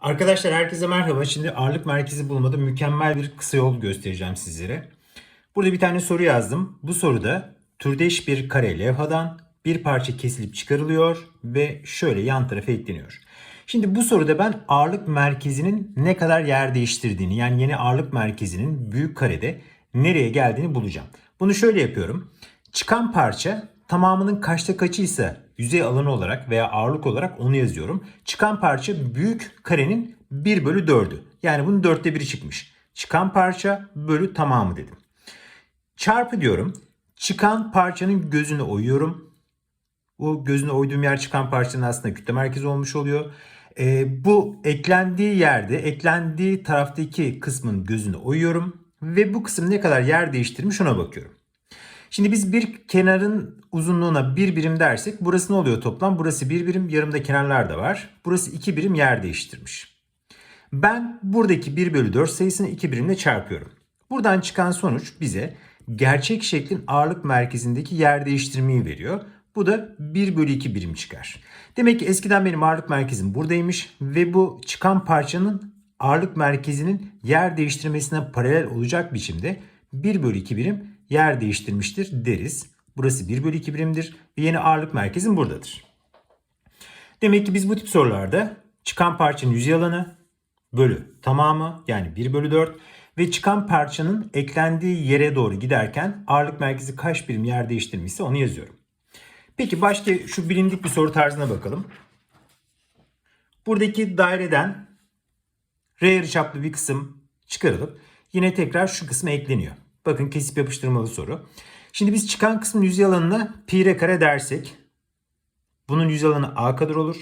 Arkadaşlar herkese merhaba. Şimdi ağırlık merkezi bulmada mükemmel bir kısa yol göstereceğim sizlere. Burada bir tane soru yazdım. Bu soruda türdeş bir kare levhadan bir parça kesilip çıkarılıyor ve şöyle yan tarafa ekleniyor. Şimdi bu soruda ben ağırlık merkezinin ne kadar yer değiştirdiğini yani yeni ağırlık merkezinin büyük karede nereye geldiğini bulacağım. Bunu şöyle yapıyorum. Çıkan parça tamamının kaçta kaçıysa yüzey alanı olarak veya ağırlık olarak onu yazıyorum. Çıkan parça büyük karenin 1 bölü 4'ü. Yani bunun dörtte biri çıkmış. Çıkan parça bölü tamamı dedim. Çarpı diyorum. Çıkan parçanın gözünü oyuyorum. O gözüne oyduğum yer çıkan parçanın aslında kütle merkezi olmuş oluyor. Ee, bu eklendiği yerde, eklendiği taraftaki kısmın gözünü oyuyorum. Ve bu kısım ne kadar yer değiştirmiş ona bakıyorum. Şimdi biz bir kenarın uzunluğuna bir birim dersek burası ne oluyor toplam? Burası bir birim, yarımda kenarlar da var. Burası iki birim yer değiştirmiş. Ben buradaki 1 bölü 4 sayısını 2 birimle çarpıyorum. Buradan çıkan sonuç bize gerçek şeklin ağırlık merkezindeki yer değiştirmeyi veriyor. Bu da 1 bölü 2 birim çıkar. Demek ki eskiden benim ağırlık merkezim buradaymış ve bu çıkan parçanın ağırlık merkezinin yer değiştirmesine paralel olacak biçimde 1 bölü 2 birim yer değiştirmiştir deriz. Burası 1 bölü 2 birimdir ve yeni ağırlık merkezim buradadır. Demek ki biz bu tip sorularda çıkan parçanın yüzey alanı bölü tamamı yani 1 bölü 4 ve çıkan parçanın eklendiği yere doğru giderken ağırlık merkezi kaç birim yer değiştirmişse onu yazıyorum. Peki başka şu bilindik bir soru tarzına bakalım. Buradaki daireden R yarıçaplı bir kısım çıkarılıp yine tekrar şu kısma ekleniyor. Bakın kesip yapıştırmalı soru. Şimdi biz çıkan kısmın yüzey alanına pi r kare dersek bunun yüzey alanı a kadar olur.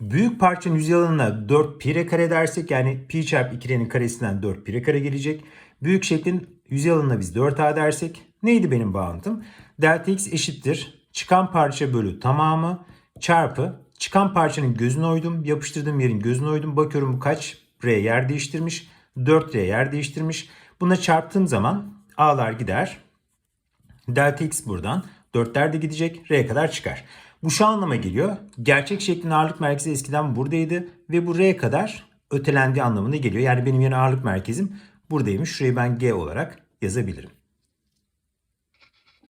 Büyük parçanın yüzey alanına 4 pi r kare dersek yani pi çarpı 2r'nin karesinden 4 pi r kare gelecek. Büyük şeklin yüzey alanına biz 4a dersek neydi benim bağıntım? Delta x eşittir. Çıkan parça bölü tamamı çarpı çıkan parçanın gözünü oydum. Yapıştırdığım yerin gözünü oydum. Bakıyorum bu kaç? R yer değiştirmiş. 4R yer değiştirmiş. Buna çarptığım zaman A'lar gider. Delta x buradan. 4'ler de gidecek. R kadar çıkar. Bu şu anlama geliyor. Gerçek şeklin ağırlık merkezi eskiden buradaydı ve bu R kadar ötelendiği anlamına geliyor. Yani benim yeni ağırlık merkezim buradaymış. Şurayı ben G olarak yazabilirim.